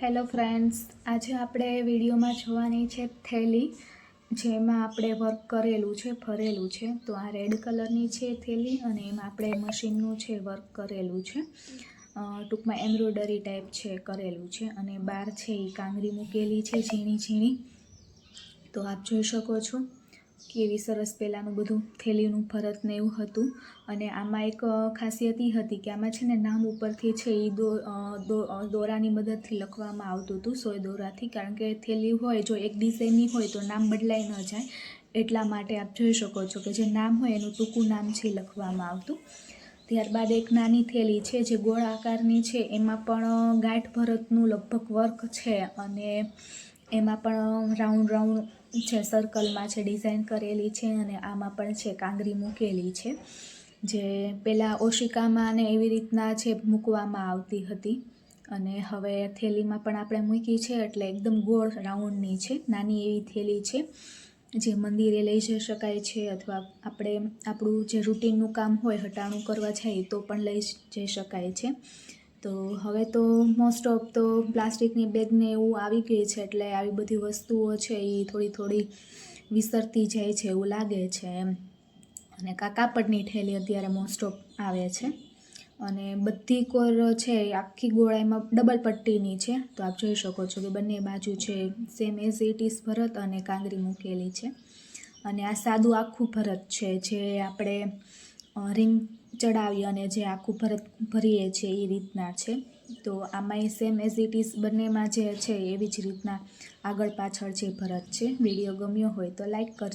Hello friends, આજે આપણે વિડીયોમાં જોવાની છે થેલી, જેમાં આપણે વર્ક કરેલું છે, ભરેલું છે. તો આ રેડ કલરની છે થેલી અને એમાં આપણે મશીનનું છે વર્ક કરેલું છે. ટૂંકમાં એમ્બ્રોઇડરી ટાઈપ છે કરેલું છે અને બાર છે એ કાંગરી મૂકેલી છે ઝીણી ઝીણી તો આપ જોઈ શકો છો. કેવી સરસ પહેલાંનું બધું થેલીનું ભરત ને એવું હતું. અને આમાં એક ખાસિયત એ હતી કે આમાં છે ને નામ ઉપરથી છે એ દોરાની મદદથી લખવામાં આવતું હતું સોય દોરાથી. કારણ કે થેલી હોય, જો એક ડિઝાઇનની હોય તો નામ બદલાઈ ન જાય. એટલા માટે આપ જોઈ શકો છો કે જે નામ હોય એનું ટૂંકું નામ છે લખવામાં આવતું. ત્યારબાદ એક નાની થેલી છે જે ગોળ આકારની છે. એમાં પણ ગાંઠ ભરતનું લગભગ વર્ક છે. અને એમાં પણ રાઉન્ડ રાઉન્ડ છે સર્કલમાં છે ડિઝાઇન કરેલી છે અને આમાં પણ છે, કાંગરી મૂકેલી છે. જે પહેલાં ઓશિકામાં ને એવી રીતના છે, મૂકવામાં આવતી હતી. અને હવે થેલીમાં પણ આપણે મૂકી છે, એટલે એકદમ ગોળ રાઉન્ડની છે, નાની એવી થેલી છે, જે મંદિરે લઈ જઈ શકાય છે, અથવા આપણે આપણું જે રૂટીનનું કામ હોય, હટાણું કરવા જાય, તો પણ લઈ જઈ શકાય છે. તો હવે તો મોસ્ટ ઓફ તો પ્લાસ્ટિકની બેગને એવું આવી ગઈ છે એટલે આવી બધી વસ્તુઓ છે એ થોડી થોડી વિસરતી જાય છે એવું લાગે છે એમ. અને કા કાપડની ઠેલી અત્યારે મોસ્ટ ઓફ આવે છે. અને બધી કોર છે એ આખી ગોળાઈમાં ડબલ પટ્ટીની છે. તો આપ જોઈ શકો છો કે બંને બાજુ છે સેમ એઝ ઇટ ઇઝ ભરત અને કાંગરી મૂકેલી છે. અને આ સાદું આખું ભરત છે જે આપણે રિંગ ચડાવી અને જે આખું ભરત ભરીએ છીએ એ રીતના છે. તો આમાંય સેમ એઝ ઇટ ઇઝ બંનેમાં જે છે એવી જ રીતના આગળ પાછળ જે ભરત છે વીડિયો ગમ્યો હોય તો લાઈક કરજો.